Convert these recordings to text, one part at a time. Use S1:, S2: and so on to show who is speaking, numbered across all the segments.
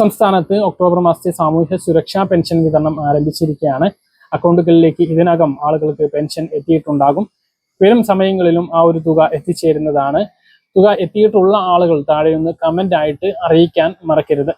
S1: സംസ്ഥാനത്ത് ഒക്ടോബർ മാസത്തെ സാമൂഹ്യ സുരക്ഷാ പെൻഷൻ വിതരണം ആരംഭിച്ചിരിക്കുകയാണ്. അക്കൗണ്ടുകളിലേക്ക് ഇതിനകം ആളുകൾക്ക് പെൻഷൻ എത്തിയിട്ടുണ്ടാകും. വരും സമയങ്ങളിലും ആ ഒരു തുക എത്തിച്ചേരുന്നതാണ്. തുക എത്തിയിട്ടുള്ള ആളുകൾ താഴെ ഒന്ന് കമന്റ് ആയിട്ട് അറിയിക്കാൻ മറക്കരുത്.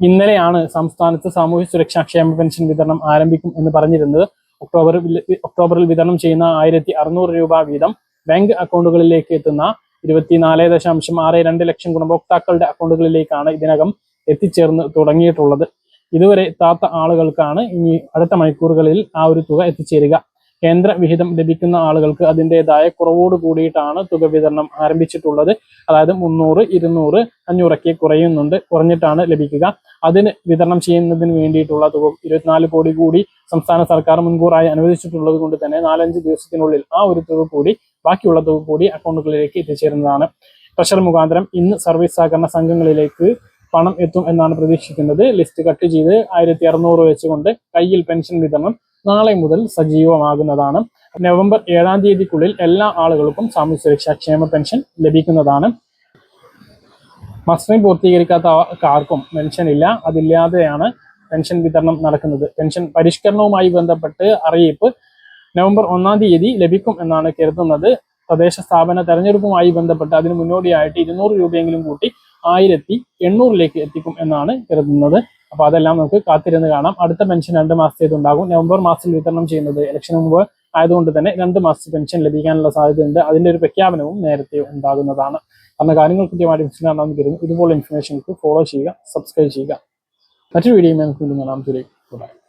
S1: ഇന്നലെയാണ് സംസ്ഥാനത്ത് സാമൂഹ്യ സുരക്ഷാ ക്ഷേമ പെൻഷൻ വിതരണം ആരംഭിക്കും എന്ന് പറഞ്ഞിരുന്നത്. ഒക്ടോബറിൽ ഒക്ടോബറിൽ വിതരണം ചെയ്യുന്ന ആയിരത്തി അറുന്നൂറ് രൂപ വീതം ബാങ്ക് അക്കൗണ്ടുകളിലേക്ക് എത്തുന്ന ഇരുപത്തിനാല് ദശാംശം ആറ് രണ്ട് ലക്ഷം ഗുണഭോക്താക്കളുടെ അക്കൗണ്ടുകളിലേക്കാണ് ഇതിനകം എത്തിച്ചേർന്ന് തുടങ്ങിയിട്ടുള്ളത്. ഇതുവരെ എത്താത്ത ആളുകൾക്കാണ് ഇനി അടുത്ത മണിക്കൂറുകളിൽ ആ ഒരു തുക എത്തിച്ചേരുക. കേന്ദ്ര വിഹിതം ലഭിക്കുന്ന ആളുകൾക്ക് അതിന്റെതായ കുറവോട് കൂടിയിട്ടാണ് തുക വിതരണം ആരംഭിച്ചിട്ടുള്ളത്. അതായത് മുന്നൂറ് ഇരുന്നൂറ് അഞ്ഞൂറൊക്കെ കുറയുന്നുണ്ട് കുറഞ്ഞിട്ടാണ് ലഭിക്കുക. അതിന് വിതരണം ചെയ്യുന്നതിന് വേണ്ടിയിട്ടുള്ള തുക ഇരുപത്തിനാല് കോടി കൂടി സംസ്ഥാന സർക്കാർ മുൻകൂറായി അനുവദിച്ചിട്ടുള്ളത് കൊണ്ട് തന്നെ നാലഞ്ച് ദിവസത്തിനുള്ളിൽ ആ ഒരു തുക കൂടി ബാക്കിയുള്ള തുക കൂടി അക്കൗണ്ടുകളിലേക്ക് എത്തിച്ചേരുന്നതാണ്. ട്രഷർ മുഖാന്തരം ഇന്ന് സർവീസ് സഹകരണ സംഘങ്ങളിലേക്ക് പണം എത്തും എന്നാണ് പ്രതീക്ഷിക്കുന്നത്. ലിസ്റ്റ് കട്ട് ചെയ്ത് ആയിരത്തി അറുന്നൂറ് വെച്ചുകൊണ്ട് കയ്യിൽ പെൻഷൻ വിതരണം നാളെ മുതൽ സജീവമാകുന്നതാണ്. നവംബർ ഏഴാം തീയതിക്കുള്ളിൽ എല്ലാ ആളുകൾക്കും സാമൂഹ്യ സുരക്ഷാ ക്ഷേമ പെൻഷൻ ലഭിക്കുന്നതാണ്. മസ്റ്ററിംഗ് പൂർത്തീകരിക്കാത്ത ആർക്കും പെൻഷൻ ഇല്ല. അതില്ലാതെയാണ് പെൻഷൻ വിതരണം നടക്കുന്നത്. പെൻഷൻ പരിഷ്കരണവുമായി ബന്ധപ്പെട്ട് അറിയിപ്പ് നവംബർ ഒന്നാം തീയതി ലഭിക്കും എന്നാണ് കരുതുന്നത്. തദ്ദേശ സ്ഥാപന തെരഞ്ഞെടുപ്പുമായി ബന്ധപ്പെട്ട് അതിന് മുന്നോടിയായിട്ട് ഇരുന്നൂറ് രൂപയെങ്കിലും കൂട്ടി ആയിരത്തി എണ്ണൂറിലേക്ക് എത്തിക്കും എന്നാണ് കരുതുന്നത്. അപ്പൊ അതെല്ലാം നമുക്ക് കാത്തിരുന്ന് കാണാം. അടുത്ത പെൻഷൻ രണ്ട് മാസത്തേതുണ്ടാകും നവംബർ മാസത്തിൽ വിതരണം ചെയ്യുന്നത് ഇലക്ഷന് മുമ്പ് ആയതുകൊണ്ട് തന്നെ രണ്ട് മാസത്തെ പെൻഷൻ ലഭിക്കാനുള്ള സാധ്യതയുണ്ട്. അതിന്റെ ഒരു പ്രഖ്യാപനവും നേരത്തെ ഉണ്ടാകുന്നതാണ്. അന്ന് കാര്യങ്ങൾ കൃത്യമായിട്ട് മനസ്സിലാണെന്ന് കരുതുന്നു. ഇതുപോലെ ഇൻഫർമേഷൻക്ക് ഫോളോ ചെയ്യുക സബ്സ്ക്രൈബ് ചെയ്യുക. മറ്റൊരു വീഡിയോ നമുക്ക് കാണാം. ദൂരേക്ക്